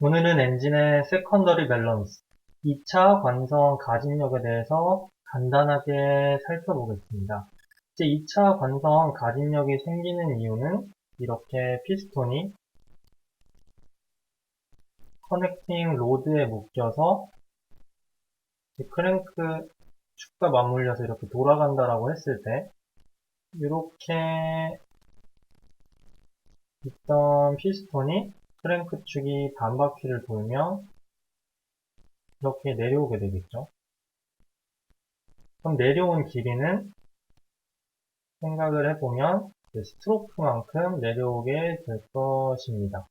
오늘은 엔진의 세컨더리 밸런스, 2차 관성 가진력에 대해서 간단하게 살펴보겠습니다. 이제 2차 관성 가진력이 생기는 이유는 이렇게 피스톤이 커넥팅 로드에 묶여서 크랭크 축과 맞물려서 이렇게 돌아간다라고 했을 때 이렇게 있던 피스톤이 크랭크 축이 반바퀴를 돌면 이렇게 내려오게 되겠죠. 그럼 내려온 길이는 생각을 해보면 스트로크만큼 내려오게 될 것입니다.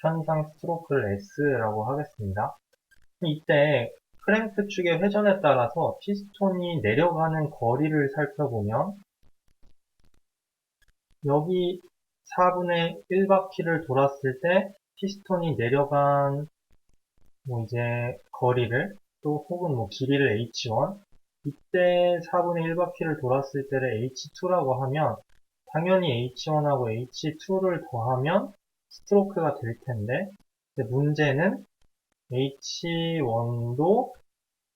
편상 스트로크를 S라고 하겠습니다. 이때 크랭크 축의 회전에 따라서 피스톤이 내려가는 거리를 살펴보면 여기 4분의 1바퀴를 돌았을 때 피스톤이 내려간 뭐 이제 거리를 또 혹은 뭐 길이를 h1 이때 4분의 1바퀴를 돌았을 때를 h2라고 하면 당연히 h1하고 h2를 더하면 스트로크가 될 텐데 문제는 h1도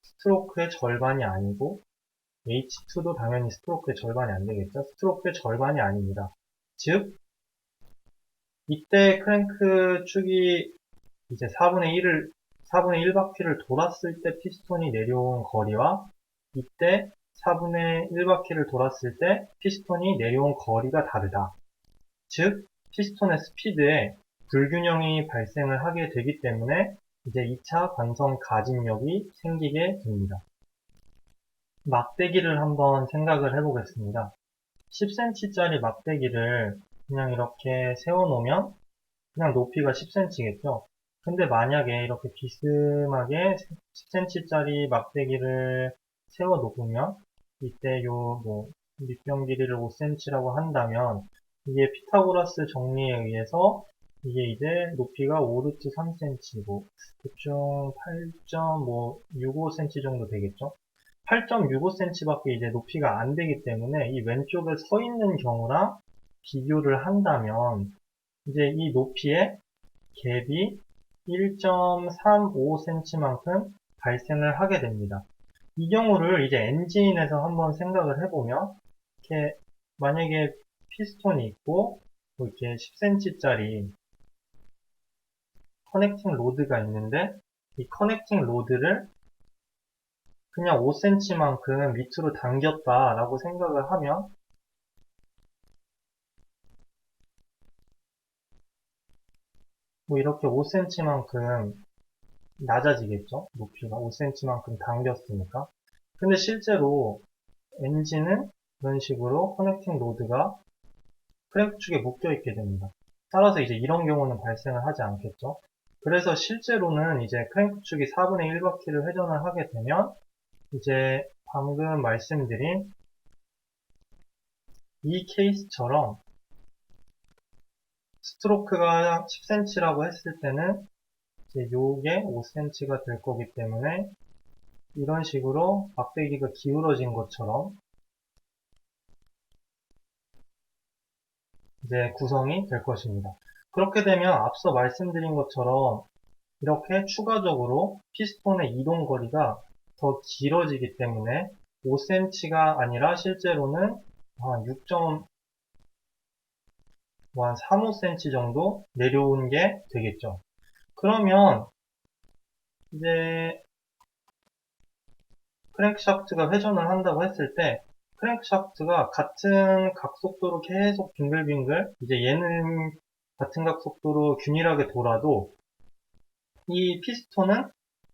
스트로크의 절반이 아니고 h2도 당연히 스트로크의 절반이 안 되겠죠. 스트로크의 절반이 아닙니다. 즉 이때 크랭크 축이 이제 4분의 1을 4분의 1 바퀴를 돌았을 때 피스톤이 내려온 거리와 이때 4분의 1 바퀴를 돌았을 때 피스톤이 내려온 거리가 다르다. 즉 피스톤의 스피드에 불균형이 발생을 하게 되기 때문에 이제 2차 관성 가진력이 생기게 됩니다. 막대기를 한번 생각을 해보겠습니다. 10cm짜리 막대기를 그냥 이렇게 세워놓으면 그냥 높이가 10cm겠죠. 근데 만약에 이렇게 비스하게 10cm짜리 막대기를 세워놓으면 이때 요뭐 밑변 길이를 5cm라고 한다면 이게 피타고라스 정리에 의해서 이게 이제 높이가 5루트 3cm고 대충 8.65cm 정도 되겠죠. 8.65cm밖에 이제 높이가 안 되기 때문에 이 왼쪽에 서 있는 경우랑 비교를 한다면 이제 이 높이의 갭이 1.35cm만큼 발생을 하게 됩니다. 이 경우를 이제 엔진에서 한번 생각을 해보면 이렇게 만약에 피스톤이 있고 뭐 이렇게 10cm짜리 커넥팅 로드가 있는데 이 커넥팅 로드를 그냥 5cm만큼 밑으로 당겼다라고 생각을 하면 뭐 이렇게 5cm만큼 낮아지겠죠? 높이가 5cm만큼 당겼으니까. 근데 실제로 엔진은 이런 식으로 커넥팅 로드가 크랭크 축에 묶여 있게 됩니다. 따라서 이제 이런 경우는 발생을 하지 않겠죠? 그래서 실제로는 이제 크랭크 축이 4분의 1바퀴를 회전을 하게 되면 이제 방금 말씀드린 이 케이스처럼 스트로크가 10cm라고 했을 때는 이제 요게 5cm가 될 거기 때문에 이런 식으로 막대기가 기울어진 것처럼 이제 구성이 될 것입니다. 그렇게 되면 앞서 말씀드린 것처럼 이렇게 추가적으로 피스톤의 이동 거리가 더 길어지기 때문에 5cm가 아니라 실제로는 한 6. 한 3, 5cm 정도 내려온 게 되겠죠. 그러면 이제 크랭크샤프트가 회전을 한다고 했을 때 크랭크샤프트가 같은 각속도로 계속 빙글빙글 이제 얘는 같은 각속도로 균일하게 돌아도 이 피스톤은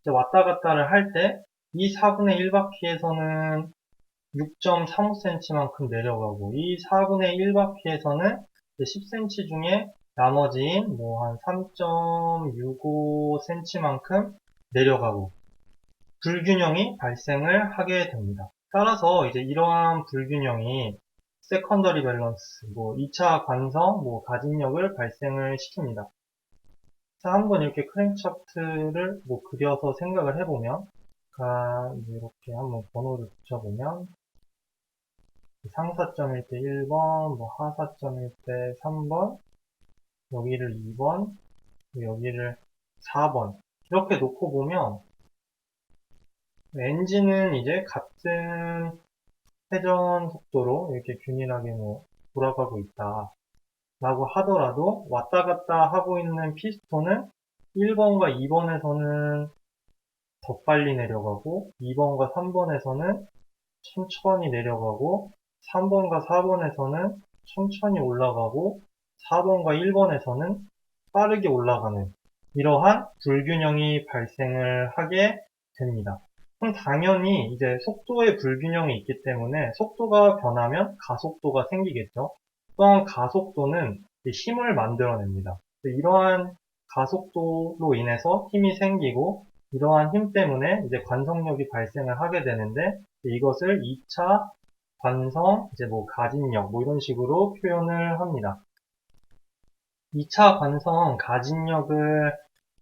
왔다 갔다를 할 때 이 4분의 1바퀴에서는 6.35cm만큼 내려가고 이 4분의 1바퀴에서는 10cm 중에 나머지인 뭐 한 3.65cm만큼 내려가고 불균형이 발생을 하게 됩니다. 따라서 이제 이러한 불균형이 세컨더리 밸런스, 뭐 2차 관성, 뭐 가진력을 발생을 시킵니다. 자, 한번 이렇게 크랭차트를 뭐 그려서 생각을 해보면, 가 이렇게 한번 번호를 붙여보면, 상사점일 때 1번, 뭐 하사점일 때 3번, 여기를 2번, 여기를 4번. 이렇게 놓고 보면 엔진은 이제 같은 회전 속도로 이렇게 균일하게 뭐 돌아가고 있다. 라고 하더라도 왔다 갔다 하고 있는 피스톤은 1번과 2번에서는 더 빨리 내려가고 2번과 3번에서는 천천히 내려가고 3번과 4번에서는 천천히 올라가고 4번과 1번에서는 빠르게 올라가는 이러한 불균형이 발생을 하게 됩니다. 그럼 당연히 이제 속도의 불균형이 있기 때문에 속도가 변하면 가속도가 생기겠죠. 또한 가속도는 힘을 만들어냅니다. 이러한 가속도로 인해서 힘이 생기고 이러한 힘 때문에 이제 관성력이 발생을 하게 되는데 이것을 2차 관성, 이제 뭐 가진력 뭐 이런 식으로 표현을 합니다. 2차 관성 가진력을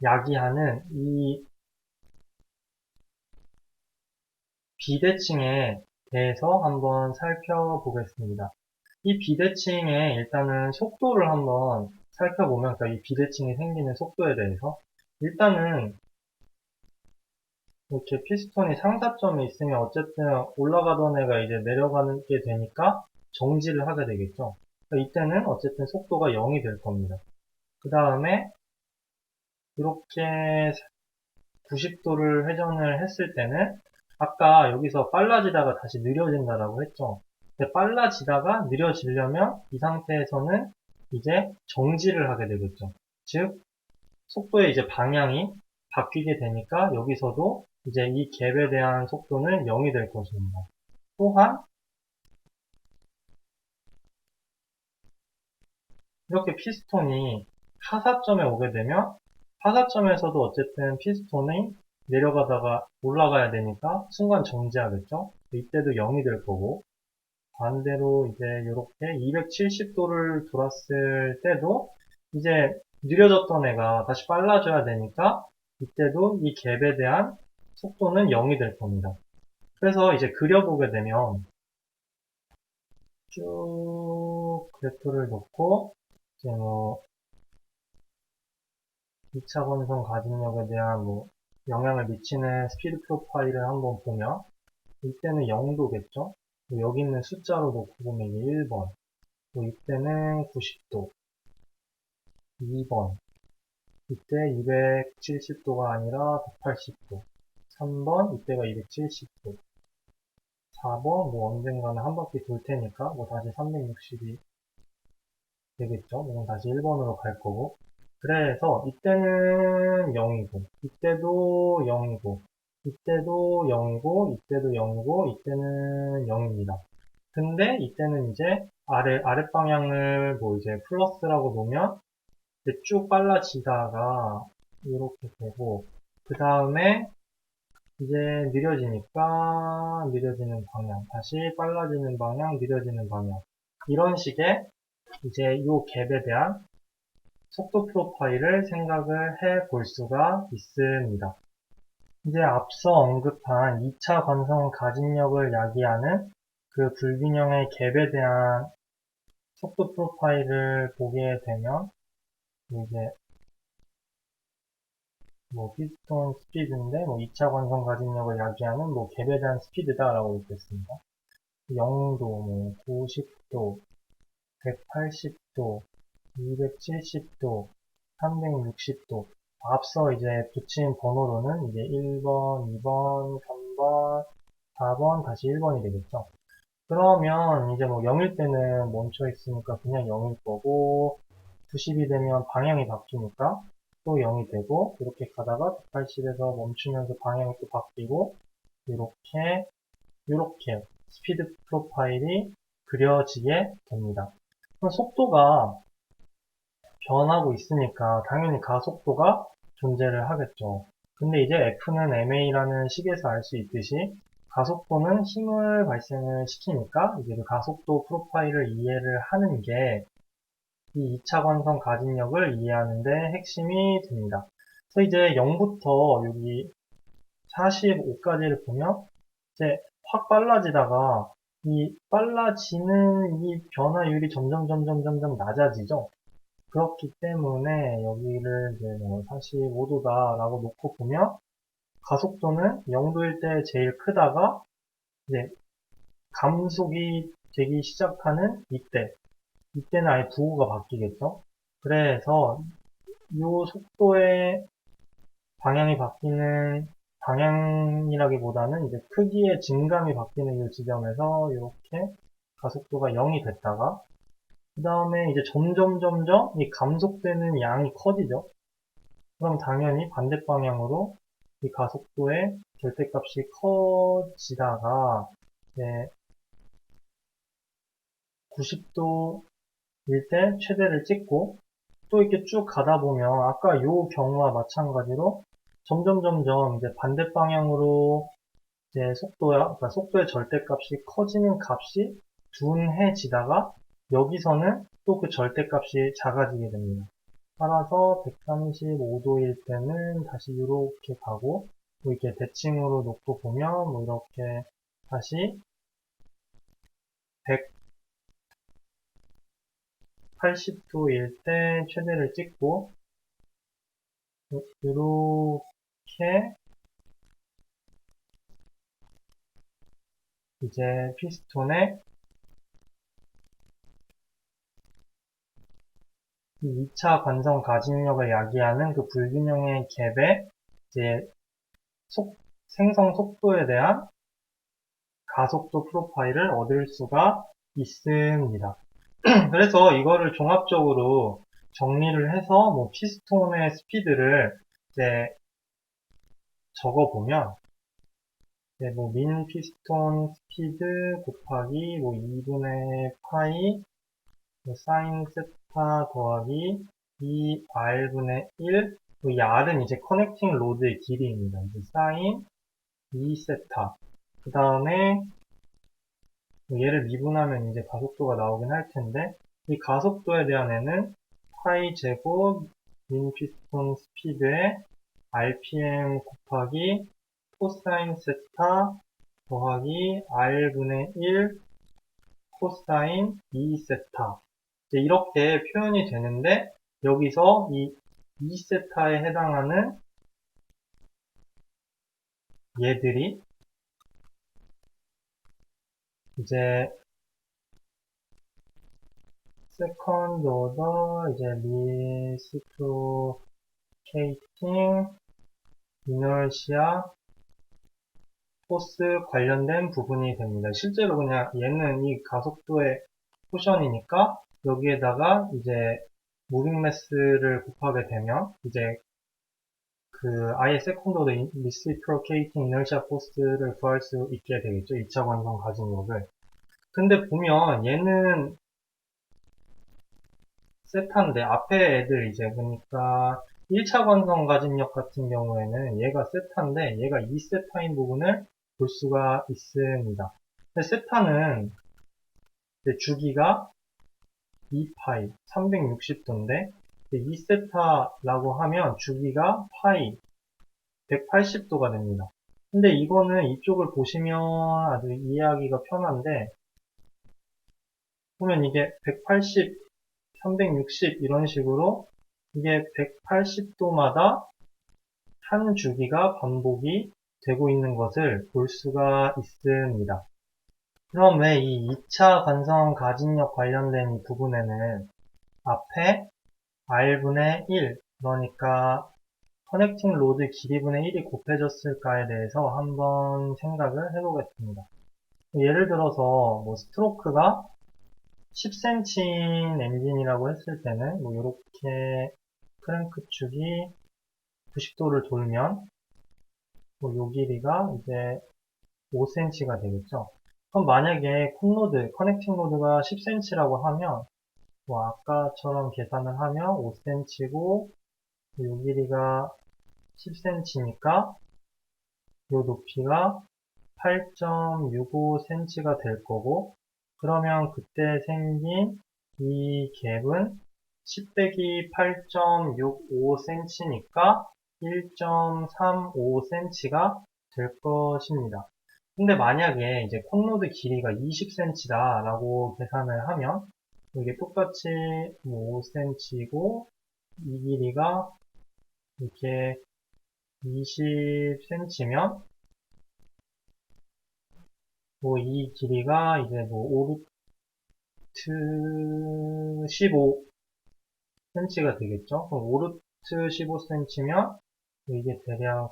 야기하는 이 비대칭에 대해서 한번 살펴보겠습니다. 이 비대칭의 일단은 속도를 한번 살펴보면 그러니까 이 비대칭이 생기는 속도에 대해서 일단은 이렇게 피스톤이 상사점이 있으면 어쨌든 올라가던 애가 이제 내려가게 되니까 정지를 하게 되겠죠. 그러니까 이때는 어쨌든 속도가 0이 될 겁니다. 그 다음에 이렇게 90도를 회전을 했을 때는 아까 여기서 빨라지다가 다시 느려진다라고 했죠. 근데 빨라지다가 느려지려면 이 상태에서는 이제 정지를 하게 되겠죠. 즉 속도의 이제 방향이 바뀌게 되니까 여기서도 이제 이 갭에 대한 속도는 0이 될 것입니다. 또한 이렇게 피스톤이 하사점에 오게 되면 하사점에서도 어쨌든 피스톤이 내려가다가 올라가야 되니까 순간 정지하겠죠. 이때도 0이 될 거고 반대로 이제 이렇게 270도를 돌았을 때도 이제 느려졌던 애가 다시 빨라져야 되니까 이때도 이 갭에 대한 속도는 0이 될 겁니다. 그래서 이제 그려보게 되면 쭉 그래프를 놓고 이제 뭐 2차 건성 가진력에 대한 뭐 영향을 미치는 스피드 프로파일을 한번 보면 이때는 0도겠죠? 여기 있는 숫자로 놓고 보면 이게 1번 이때는 90도 2번 이때 270도가 아니라 180도 3번 이때가 270도 4번 뭐 언젠가는 한 바퀴 돌 테니까 뭐 다시 360이 되겠죠. 이건 다시 1번으로 갈 거고 그래서 이때는 0이고 이때도 0이고 이때도 0이고 이때도 0이고 이때는 0입니다. 근데 이때는 이제 아래 아랫방향을 뭐 이제 플러스라고 놓으면 쭉 빨라지다가 이렇게 되고 그 다음에 이제 느려지니까 느려지는 방향 다시 빨라지는 방향 느려지는 방향 이런 식의 이제 이 갭에 대한 속도 프로파일을 생각을 해 볼 수가 있습니다. 이제 앞서 언급한 2차 관성 가진력을 야기하는 그 불균형의 갭에 대한 속도 프로파일을 보게 되면 이제 뭐 피스톤 스피드인데 뭐 2차 관성 가진력을 야기하는 뭐 대한 스피드다라고 읽겠습니다. 0도, 뭐 90도, 180도, 270도, 360도. 앞서 이제 붙인 번호로는 이제 1번, 2번, 3번, 4번, 다시 1번이 되겠죠. 그러면 이제 뭐 0일 때는 멈춰 있으니까 그냥 0일 거고, 90이 되면 방향이 바뀌니까 또 0이 되고, 이렇게 가다가 180에서 멈추면서 방향이 또 바뀌고, 이렇게, 이렇게 스피드 프로파일이 그려지게 됩니다. 속도가 변하고 있으니까 당연히 가속도가 존재를 하겠죠. 근데 이제 F는 MA라는 식에서 알 수 있듯이 가속도는 힘을 발생을 시키니까 이제 그 가속도 프로파일을 이해를 하는 게 이 2차 관성 가진력을 이해하는 데 핵심이 됩니다. 그래서 이제 0부터 여기 45까지를 보면 이제 확 빨라지다가 이 빨라지는 이 변화율이 점점 점점 점점 낮아지죠. 그렇기 때문에 여기를 이제 뭐 45도다 라고 놓고 보면 가속도는 0도일 때 제일 크다가 이제 감속이 되기 시작하는 이때 이때는 아예 부호가 바뀌겠죠 그래서 이 속도의 방향이 바뀌는 방향이라기보다는 이제 크기의 증감이 바뀌는 이 지점에서 이렇게 가속도가 0이 됐다가 그 다음에 이제 점점 점점 이 감속되는 양이 커지죠. 그럼 당연히 반대 방향으로 이 가속도의 절대값이 커지다가 이제 90도 일때 최대를 찍고 또 이렇게 쭉 가다 보면 아까 요 경우와 마찬가지로 점점 점점 이제 반대 방향으로 이제 속도야, 그러니까 속도의 절대값이 커지는 값이 둔해지다가 여기서는 또 그 절대값이 작아지게 됩니다. 따라서 135도일 때는 다시 이렇게 가고 뭐 이렇게 대칭으로 놓고 보면 뭐 이렇게 다시 180도일 때 최대를 찍고 이렇게 이제 피스톤의 이 2차 관성 가진력을 야기하는 그 불균형의 갭의 이제 속, 생성 속도에 대한 가속도 프로파일을 얻을 수가 있습니다. 그래서 이거를 종합적으로 정리를 해서 뭐 피스톤의 스피드를 이제 적어보면 이제 뭐민 피스톤 스피드 곱하기 뭐 2분의 파이 뭐 사인 세타 더하기 2r분의 1, 이 r은 이제 커넥팅 로드의 길이입니다. 이제 사인 2세타. 그 다음에 얘를 미분하면 이제 가속도가 나오긴 할 텐데 이 가속도에 대한 애는 파이 제곱 민 피스톤 스피드의 rpm 곱하기 코사인 세타 더하기 r분의 1 코사인 2 세타. 이렇게 표현이 되는데 여기서 이 2세타에 해당하는 얘들이 이제 세컨드 오더 이제 리스프로케이팅 이너시아 포스 관련된 부분이 됩니다. 실제로 그냥 얘는 이 가속도의 포션이니까 여기에다가 이제 무빙 매스를 곱하게 되면 이제 그 아예 세컨드 오더 리스프로케이팅 이너시아 포스를 구할 수 있게 되겠죠. 2차 관성 가진력을. 근데 보면 얘는 세타인데 앞에 애들 이제 보니까 1차 관성 가진력 같은 경우에는 얘가 세타인데 얘가 2세타인 부분을 볼 수가 있습니다. 근데 세타는 주기가 2파이 360도인데 2세타라고 하면 주기가 파이 180도가 됩니다. 근데 이거는 이쪽을 보시면 아주 이해하기가 편한데 보면 이게 180, 360 이런 식으로 이게 180도마다 한 주기가 반복이 되고 있는 것을 볼 수가 있습니다. 그럼 왜 이 2차 관성 가진력 관련된 이 부분에는 앞에 r분의 1 그러니까 커넥팅 로드 길이분의 1이 곱해졌을까에 대해서 한번 생각을 해보겠습니다. 예를 들어서 뭐 스트로크가 10cm인 엔진이라고 했을 때는 뭐 이렇게 크랭크 축이 90도를 돌면 뭐요 길이가 이제 5cm가 되겠죠. 그럼 만약에 콘로드, 커넥팅 로드가 10cm라고 하면 뭐 아까처럼 계산을 하면 5cm고 요 길이가 10cm니까 요 높이가 8.65cm가 될 거고 그러면 그때 생긴 이 갭은 10 빼기 8.65cm니까 1.35cm가 될 것입니다. 근데 만약에 이제 콘로드 길이가 20cm다 라고 계산을 하면 이게 똑같이 뭐 5cm이고 이 길이가 이렇게 20cm면 뭐 이 길이가 이제 뭐 5루트 15cm가 되겠죠. 그럼 5루트 15cm면 이게 대략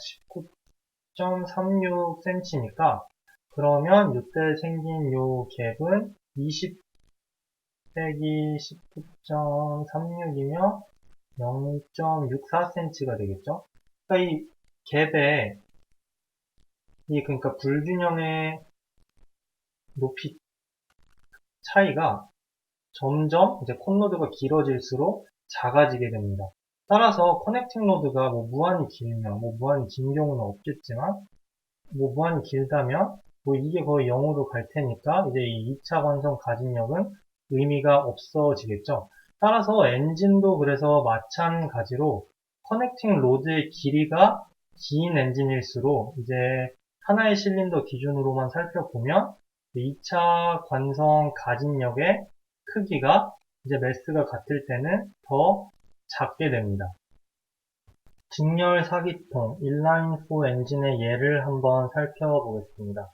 19.36cm니까 그러면 이때 생긴 요 갭은 20 빼기 19.36이면 0.64cm가 되겠죠. 그러니까 이 갭에 이 그러니까 불균형의 높이 차이가 점점 이제 콘로드가 길어질수록 작아지게 됩니다. 따라서 커넥팅 로드가 뭐 무한히 길면 뭐 무한히 긴 경우는 없겠지만 뭐 무한히 길다면 뭐 이게 거의 0으로 갈 테니까 이제 이 2차 관성 가진력은 의미가 없어지겠죠. 따라서 엔진도 그래서 마찬가지로 커넥팅 로드의 길이가 긴 엔진일수록 이제 하나의 실린더 기준으로만 살펴보면 2차 관성 가진력의 크기가 이제 매스가 같을 때는 더 작게 됩니다. 직렬 사기통 인라인 4 엔진의 예를 한번 살펴보겠습니다.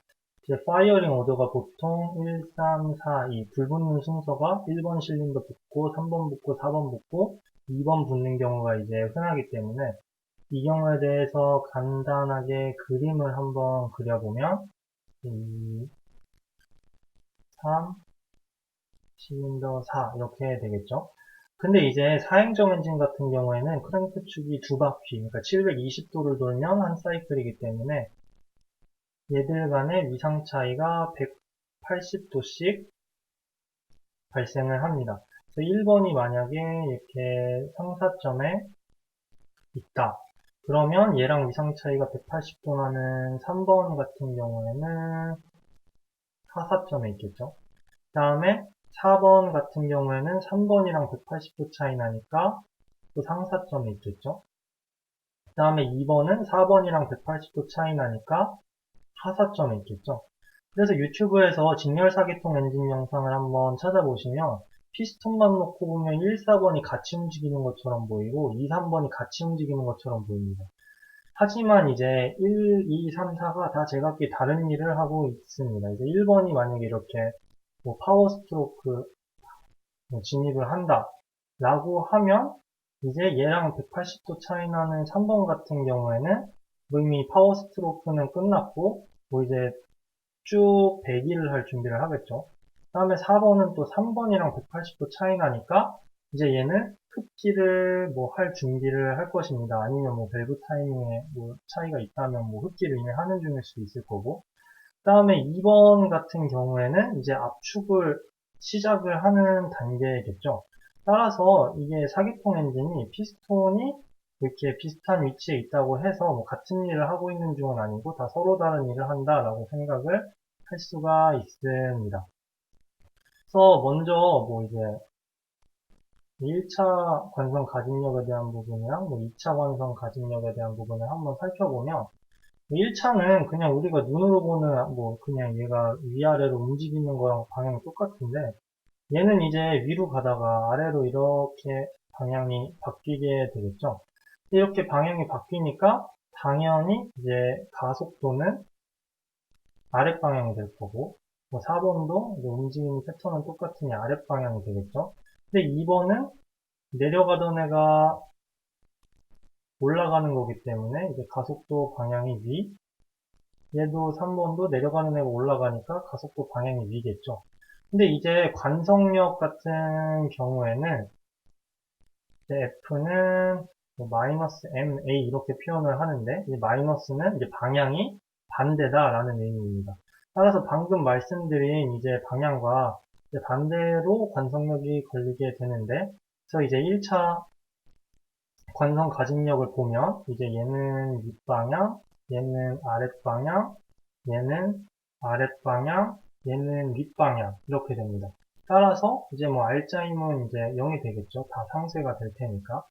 이제 파이어링 오더가 보통 1, 3, 4, 2 불붙는 순서가 1번 실린더 붙고 3번 붙고 4번 붙고 2번 붙는 경우가 이제 흔하기 때문에 이 경우에 대해서 간단하게 그림을 한번 그려보면 2, 3, 실린더 4 이렇게 되겠죠. 근데 이제 사행정 엔진 같은 경우에는 크랭크 축이 두 바퀴, 그러니까 720도를 돌면 한 사이클이기 때문에 얘들 간의 위상 차이가 180도씩 발생을 합니다. 그래서 1번이 만약에 이렇게 상사점에 있다. 그러면 얘랑 위상 차이가 180도 나는 3번 같은 경우에는 하사점에 있겠죠. 그 다음에 4번 같은 경우에는 3번이랑 180도 차이 나니까 또 상사점에 있겠죠. 그 다음에 2번은 4번이랑 180도 차이 나니까 하사점에 있겠죠. 그래서 유튜브에서 직렬 사기통 엔진 영상을 한번 찾아보시면 피스톤만 놓고 보면 1, 4번이 같이 움직이는 것처럼 보이고 2, 3번이 같이 움직이는 것처럼 보입니다. 하지만 이제 1, 2, 3, 4가 다 제각기 다른 일을 하고 있습니다. 이제 1번이 만약에 이렇게 뭐 파워 스트로크 뭐 진입을 한다 라고 하면 이제 얘랑 180도 차이 나는 3번 같은 경우에는 뭐 이미 파워 스트로크는 끝났고 뭐 이제 쭉 배기를 할 준비를 하겠죠. 그 다음에 4번은 또 3번이랑 180도 차이 나니까 이제 얘는 흡기를 뭐 할 준비를 할 것입니다. 아니면 뭐 밸브 타이밍에 뭐 차이가 있다면 뭐 흡기를 이미 하는 중일 수도 있을 거고. 그 다음에 2번 같은 경우에는 이제 압축을 시작을 하는 단계겠죠. 따라서 이게 사기통 엔진이 피스톤이 이렇게 비슷한 위치에 있다고 해서 뭐 같은 일을 하고 있는 중은 아니고 다 서로 다른 일을 한다라고 생각을 할 수가 있습니다. 그래서 먼저 뭐 이제 1차 관성 가진력에 대한 부분이랑 뭐 2차 관성 가진력에 대한 부분을 한번 살펴보면 1차는 그냥 우리가 눈으로 보는 뭐 그냥 얘가 위아래로 움직이는 거랑 방향이 똑같은데 얘는 이제 위로 가다가 아래로 이렇게 방향이 바뀌게 되겠죠. 이렇게 방향이 바뀌니까 당연히 이제 가속도는 아랫방향이 될 거고 뭐 4번도 움직이는 패턴은 똑같으니 아랫방향이 되겠죠. 근데 2번은 내려가던 애가 올라가는 거기 때문에 이제 가속도 방향이 위 얘도 3번도 내려가는 애가 올라가니까 가속도 방향이 위겠죠. 근데 이제 관성력 같은 경우에는 F는 뭐 마이너스 MA 이렇게 표현을 하는데 이 마이너스는 이제 방향이 반대다라는 의미입니다. 따라서 방금 말씀드린 이제 방향과 이제 반대로 관성력이 걸리게 되는데 그래서 이제 1차 관성 가진력을 보면 이제 얘는 윗방향, 얘는 아랫방향, 얘는 아랫방향, 얘는 윗방향 이렇게 됩니다. 따라서 이제 뭐 알짜임은 이제 0이 되겠죠. 다 상쇄가 될 테니까.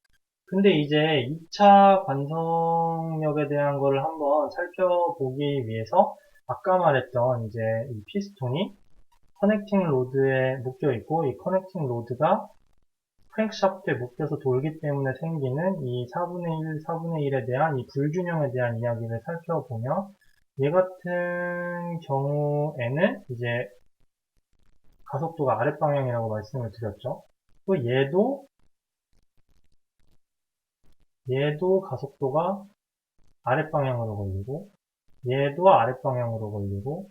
근데 이제 2차 관성력에 대한 거를 한번 살펴보기 위해서 아까 말했던 이제 이 피스톤이 커넥팅 로드에 묶여 있고 이 커넥팅 로드가 크랭크샤프트에 묶여서 돌기 때문에 생기는 이 4분의 1, 4분의 1에 대한 이 불균형에 대한 이야기를 살펴보면 얘 같은 경우에는 이제 가속도가 아랫방향이라고 말씀을 드렸죠. 또 얘도 얘도 가속도가 아랫방향으로 걸리고 얘도 아랫방향으로 걸리고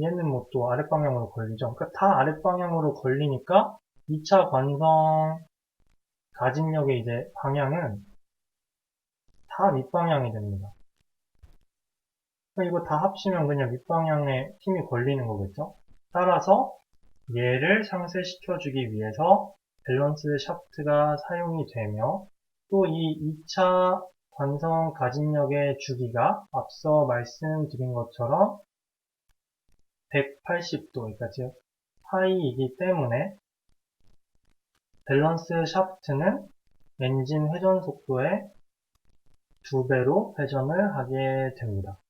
얘는 뭐 또 아랫방향으로 걸리죠. 그러니까 다 아랫방향으로 걸리니까 2차 관성 가진력의 이제 방향은 다 밑방향이 됩니다. 그러니까 이거 다 합치면 그냥 밑방향에 힘이 걸리는 거겠죠. 따라서 얘를 상쇄시켜주기 위해서 밸런스 샤프트가 사용이 되며 또 이 2차 관성 가진력의 주기가 앞서 말씀드린 것처럼 180도, 그러니까 즉 파이이기 때문에 밸런스 샤프트는 엔진 회전 속도의 두 배로 회전을 하게 됩니다.